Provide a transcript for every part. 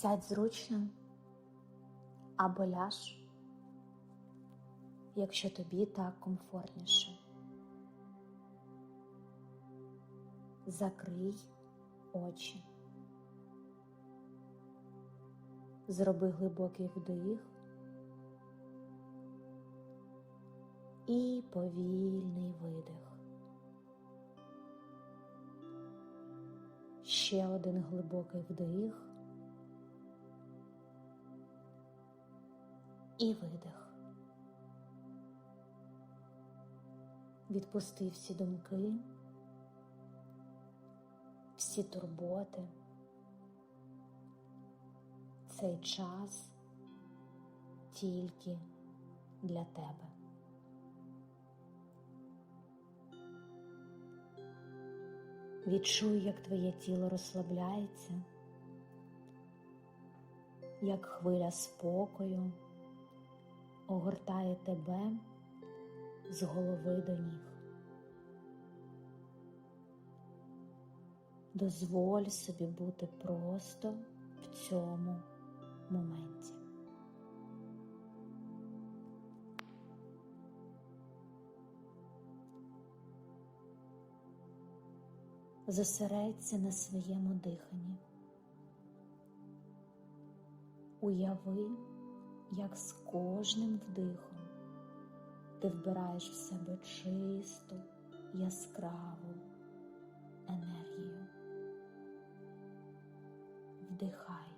Сядь зручно або ляж, якщо тобі так комфортніше. Закрий очі. Зроби глибокий вдих і повільний видих. Ще один глибокий вдих і видих. Відпусти всі думки, всі турботи. Цей час тільки для тебе. Відчуй, як твоє тіло розслабляється, як хвиля спокою огортає тебе з голови до ніг. Дозволь собі бути просто в цьому моменті. Зосередься на своєму диханні. Уяви, як з кожним вдихом ти вбираєш в себе чисту, яскраву енергію. Вдихай.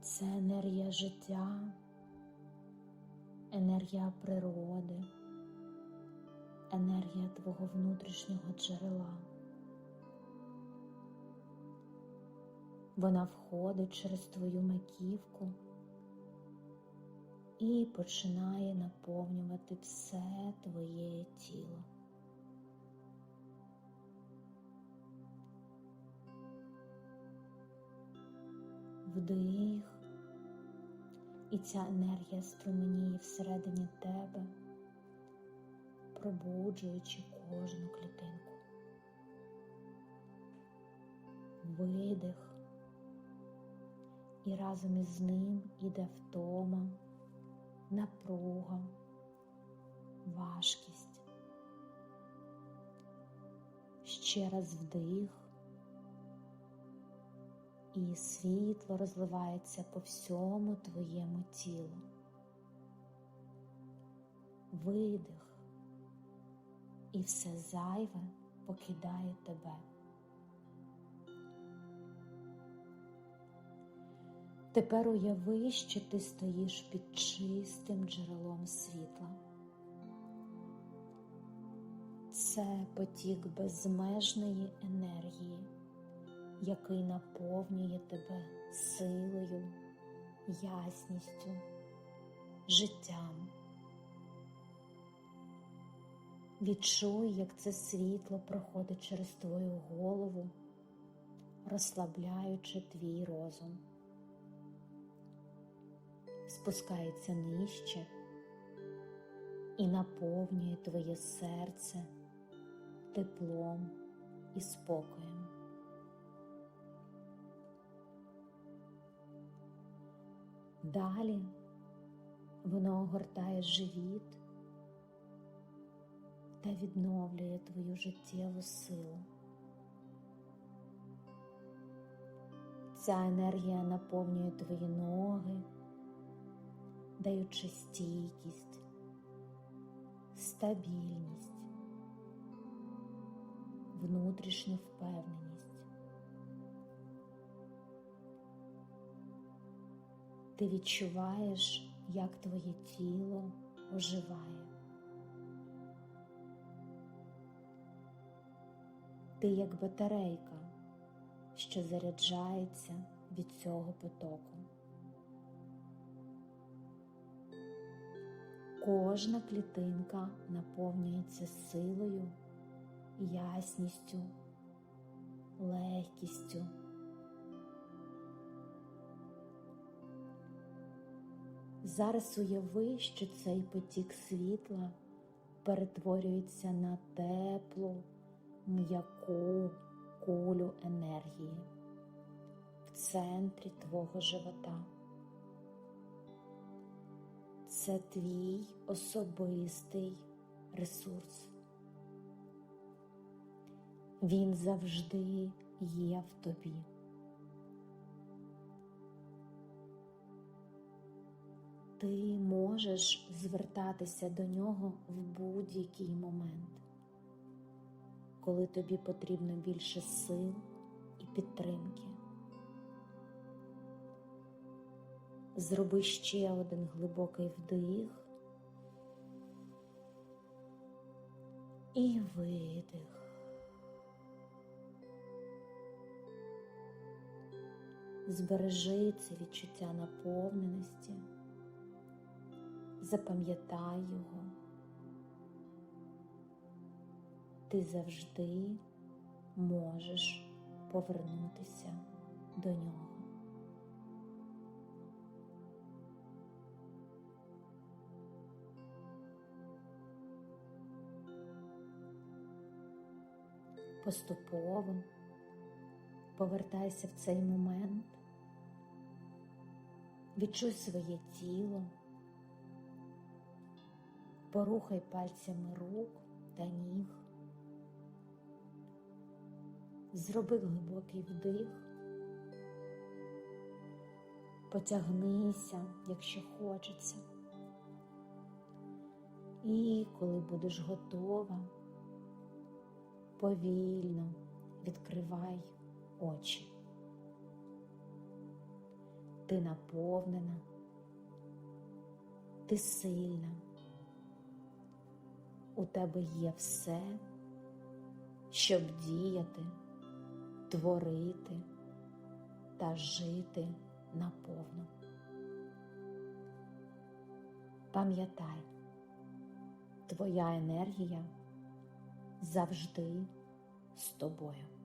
Це енергія життя, енергія природи, енергія твого внутрішнього джерела. Вона входить через твою маківку і починає наповнювати все твоє тіло. Вдих, і ця енергія струменіє всередині тебе, пробуджуючи кожну клітинку. Видих, і разом із ним іде втома, напруга, важкість. Ще раз вдих, і світло розливається по всьому твоєму тілу. Видих, і все зайве покидає тебе. Тепер уяви, що ти стоїш під чистим джерелом світла. Це потік безмежної енергії, який наповнює тебе силою, ясністю, життям. Відчуй, як це світло проходить через твою голову, розслабляючи твій розум спускається нижче і наповнює твоє серце теплом і спокоєм. Далі воно огортає живіт та відновлює твою життєву силу. Ця енергія наповнює твої ноги даючи стійкість, стабільність, внутрішню впевненість. Ти відчуваєш, як твоє тіло оживає. Ти як батарейка, що заряджається від цього потоку. Кожна клітинка наповнюється силою, ясністю, легкістю. Зараз уяви, що цей потік світла перетворюється на теплу, м'яку кулю енергії. в центрі твого живота. Це твій особистий ресурс. Він завжди є в тобі. Ти можеш звертатися до нього в будь-який момент, коли тобі потрібно більше сил і підтримки. Зроби ще один глибокий вдих і видих. Збережи це відчуття наповненості, запам'ятай його. Ти завжди можеш повернутися до нього. Поступово. Повертайся в цей момент, відчуй своє тіло, порухай пальцями рук та ніг, зроби глибокий вдих, потягнися, якщо хочеться. І коли будеш готова, повільно відкривай очі. Ти наповнена, ти сильна, у тебе є все, щоб діяти, творити та жити наповну. Пам'ятай, твоя енергія завжди з тобою.